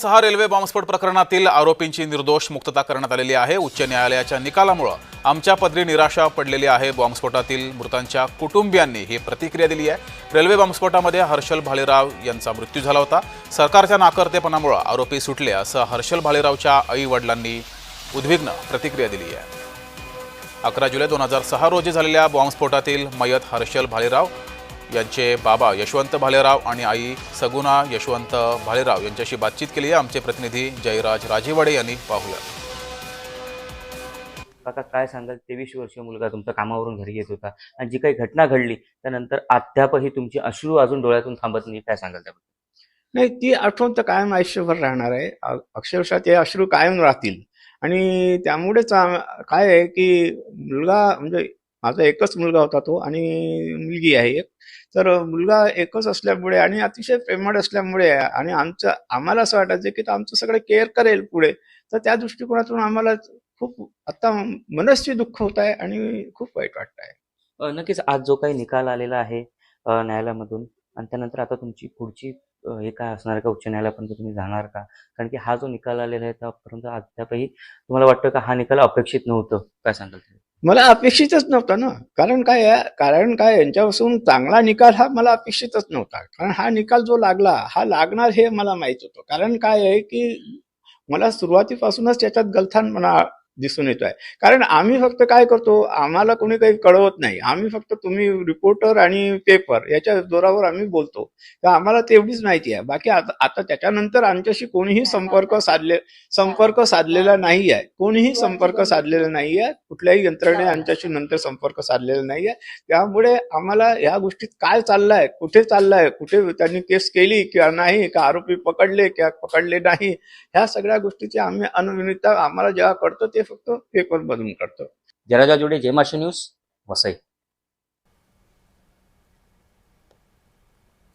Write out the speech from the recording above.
सहा रेल्वे बॉम्बस्फोट प्रकरणातील आरोपींची निर्दोष मुक्तता करण्यात आलेली आहे. उच्च न्यायालयाच्या निकालामुळं आमच्या पदरी निराशा पडलेली आहे. बॉम्बस्फोटातील मृतांच्या कुटुंबियांनी ही प्रतिक्रिया दिली आहे. रेल्वे बॉम्बस्फोटामध्ये हर्षल भालेराव यांचा मृत्यू झाला होता. सरकारच्या नाकर्तेपणामुळं आरोपी सुटले असं हर्षल भालेरावच्या आई वडिलांनी उद्विग्न प्रतिक्रिया दिली आहे. अकरा जुलै दोन हजार सहा रोजी झालेल्या बॉम्बस्फोटातील मयत हर्षल भालेराव यांचे बाबा यशवंत भालेराव आणि आई सगुना यशवंत भालेराव यांच्याशी बातचीत केली आहे. आमचे प्रतिनिधी जयराज राजेवाडे यांनी पाहूया. काका काय सांगाल? तेवीस वर्षीय मुलगा तुमचा कामावरून घरी येत होता आणि जी काही घटना घडली त्यानंतर अद्यापही तुमची अश्रू अजून डोळ्यातून थांबत नाही. काय सांगाल त्याबद्दल? नाही ती आठवण तर कायम आयुष्यभर राहणार आहे. अक्षरशः ते अश्रू कायम राहतील. आणि त्यामुळेच काय आहे की मुलगा म्हणजे माझा एकच मुलगा होता तो आणि मुलगी आहे एक. तर मुलगा एकच असल्यामुळे आणि अतिशय प्रेमळ असल्यामुळे आणि आमचं आम्हाला असं वाटायचं की तो आमचं सगळं केअर करेल पुढे. तर त्या दृष्टिकोनातून आम्हाला खूप आता मनस्वी दुःख होत आहे आणि खूप वाईट वाटत आहे. नक्कीच आज जो काही निकाल आलेला आहे न्यायालयामधून आणि त्यानंतर आता तुमची पुढची हे काय असणार का? उच्च न्यायालयापर्यंत तुम्ही जाणार का? कारण की हा जो निकाल आलेला आहे त्यापर्यंत अद्यापही तुम्हाला वाटतं का हा निकाल अपेक्षित नव्हतं? काय सांगाल तुम्ही? मला अपेक्षितच नव्हता ना. कारण काय कारण काय? यांच्यापासून चांगला निकाल हा मला अपेक्षितच नव्हता. कारण हा निकाल जो लागला हा लागणार हे मला माहीत होतं. कारण काय आहे की मला सुरुवातीपासूनच त्याच्यात गलथान म्हणा दिसून येतो आहे कारण आम्ही फक्त काय करतो आम्हाला कोणी काही कळवत नाही. आम्ही फक्त तुम्ही रिपोर्टर आणि पेपर याच्या जोरावर आम्ही बोलतो. तर आम्हाला तेवढीच माहिती आहे. बाकी आता आता त्याच्यानंतर आमच्याशी कोणीही संपर्क साधले संपर्क साधलेला नाही आहे. कोणीही संपर्क साधलेला नाही आहे. कुठल्याही यंत्रणे आमच्याशी नंतर संपर्क साधलेला नाही आहे. त्यामुळे आम्हाला या गोष्टीत काय चाललंय कुठे चाललंय कुठे त्यांनी केस केली किंवा नाही का आरोपी पकडले किंवा पकडले नाही ह्या सगळ्या गोष्टीची आम्ही अनविनिता आम्हाला जेव्हा कळतं ते फक्त पेपर बदलून काढतो. जराजा जोडे जेमाशा न्यूज वसई.